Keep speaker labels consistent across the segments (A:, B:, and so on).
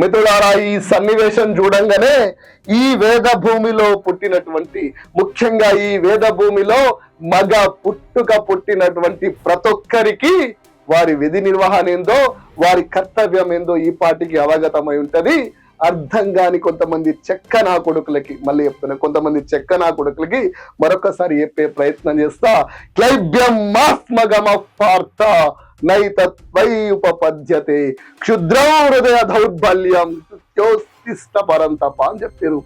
A: మిత్రులారా ఈ సన్నివేశం చూడంగానే ఈ వేద భూమిలో పుట్టినటువంటి ముఖ్యంగా ఈ వేద భూమిలో మగ పుట్టుక పుట్టినటువంటి ప్రతి ఒక్కరికి వారి విధి నిర్వహణ ఏందో వారి కర్తవ్యం ఏందో ఈ పాటికి అవగతమై ఉంటది. అర్థం కాని కొంతమంది చెక్క నా కొడుకులకి మళ్ళీ చెప్తున్నా కొంతమంది చెక్క నా కొడుకులకి మరొకసారి చెప్పే ప్రయత్నం చేస్తా. క్లైబ్యం మాస్మగమ నైతత్వైపద్యతే ఉపపద్యతే క్షుద్రం హృదయ దౌర్బల్యం. త్యోస్తిష్ట పరంతప అని చెప్పారు.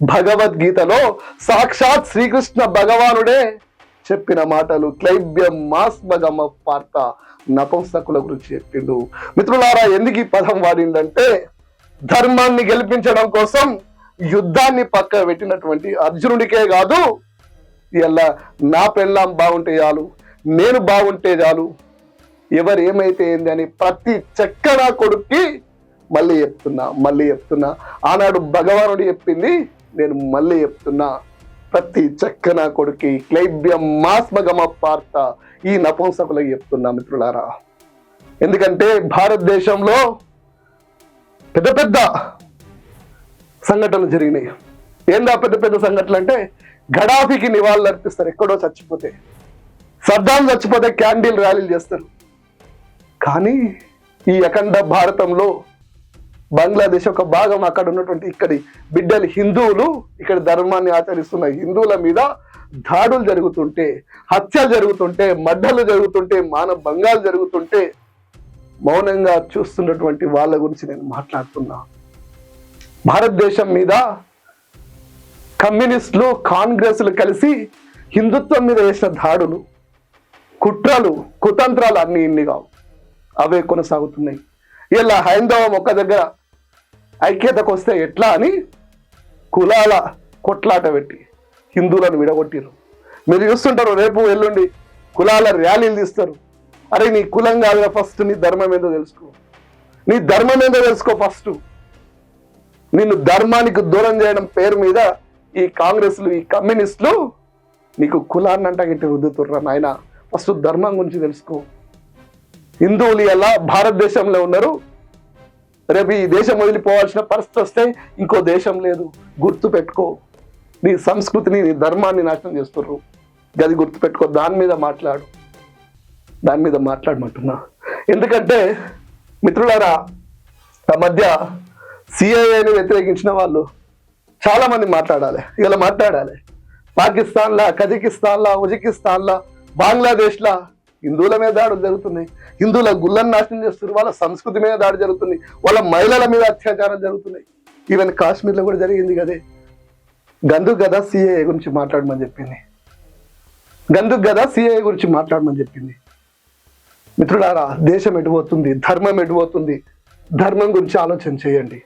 A: భగవద్గీతలో సాక్షాత్ శ్రీకృష్ణ భగవానుడే చెప్పిన మాటలు క్లైబ్యం మాస్మగమ పార్త నపుంసకుల గురించి చెప్పిండు. మిత్రులారా ఎందుకు ఈ పదం వాడిందంటే ధర్మాన్ని గెలిపించడం కోసం యుద్ధాన్ని పక్క పెట్టినటువంటి అర్జునుడికే కాదు ఇలా నా పెళ్ళాం బాగుంటే చాలు నేను బాగుంటే చాలు ఎవరు ఏమైతే ఏంది అని ప్రతి చెక్కన కొడుక్కి మళ్ళీ చెప్తున్నా మళ్ళీ చెప్తున్నా. ఆనాడు భగవానుడు చెప్పింది నేను మళ్ళీ చెప్తున్నా. ప్రతి చెక్కన కొడుకి క్లైబ్యం మాస్మగమ పార్త ఈ నపుంసకులకు చెప్తున్నా మిత్రులారా. ఎందుకంటే భారతదేశంలో పెద్ద పెద్ద సంఘటనలు జరిగినాయి. ఏందా పెద్ద పెద్ద సంఘటనలు అంటే గడాఫీకి నివాళులు అర్పిస్తారు ఎక్కడో చచ్చిపోతే. సద్దాం చచ్చిపోతే క్యాండిల్ ర్యాలీలు చేస్తారు. కానీ ఈ అఖండ భారతంలో బంగ్లాదేశ్ ఒక భాగం అక్కడ ఉన్నటువంటి ఇక్కడి బిడ్డలు హిందువులు ఇక్కడ ధర్మాన్ని ఆచరిస్తున్న హిందువుల మీద దాడులు జరుగుతుంటే హత్యలు జరుగుతుంటే మడ్డలు జరుగుతుంటే మాన భంగాలు జరుగుతుంటే మౌనంగా చూస్తున్నటువంటి వాళ్ళ గురించి నేను మాట్లాడుతున్నా. భారతదేశం మీద కమ్యూనిస్టులు కాంగ్రెస్లు కలిసి హిందుత్వం మీద వేసిన దాడులు కుట్రలు కుతంత్రాలు అన్ని ఇన్ని కావు. అవే కొనసాగుతున్నాయి. ఇలా హైందవం ఒక్క దగ్గర ఐక్యతకు వస్తే ఎట్లా అని కులాల కొట్లాట పెట్టి హిందువులను విడగొట్టిరు మీరు చూస్తుంటారు రేపు ఎల్లుండి కులాల ర్యాలీలు తీస్తారు. అరే నీ కులం కాదురా ఫస్ట్ నీ ధర్మం ఏందో తెలుసుకో. నీ ధర్మం ఏందో తెలుసుకో ఫస్ట్. నిన్ను ధర్మానికి దూరం చేయడం పేరు మీద ఈ కాంగ్రెస్లు ఈ కమ్యూనిస్టులు నీకు కులాన్ని అంట గిట్టి రుద్దుతుర్రా నాయన. ఫస్ట్ ధర్మం గురించి తెలుసుకో. హిందువులు ఎలా భారతదేశంలో ఉన్నారు. రేపు ఈ దేశం వదిలిపోవాల్సిన పరిస్థితి వస్తే ఇంకో దేశం లేదు. గుర్తు పెట్టుకో. నీ సంస్కృతిని నీ ధర్మాన్ని నాశనం చేస్తున్నారు గది గుర్తు పెట్టుకో. దాని మీద మాట్లాడు. దాని మీద మాట్లాడమంటున్నా. ఎందుకంటే మిత్రులారా ఆ మధ్య సిఐఏని వ్యతిరేకించిన వాళ్ళు చాలామంది మాట్లాడాలి. ఇలా మాట్లాడాలి. పాకిస్తాన్లా కజకిస్తాన్లా ఉజ్బెకిస్తాన్లా బంగ్లాదేశ్లా హిందువుల మీద దాడులు జరుగుతున్నాయి. హిందువుల గుళ్ళను నాశనం చేస్తున్నారు. వాళ్ళ సంస్కృతి మీద దాడి జరుగుతుంది వాళ్ళ మహిళల మీద అత్యాచారం జరుగుతున్నాయి. ఈవెన్ కాశ్మీర్లో కూడా జరిగింది కదే. గందు గదా సిఏ గురించి మాట్లాడమని చెప్పింది. గందు గదా సిఏ గురించి మాట్లాడమని చెప్పింది. మిత్రులారా దేశం ఎటుపోతుంది ధర్మం ఎటుపోతుంది ధర్మం గురించి ఆలోచన చేయండి.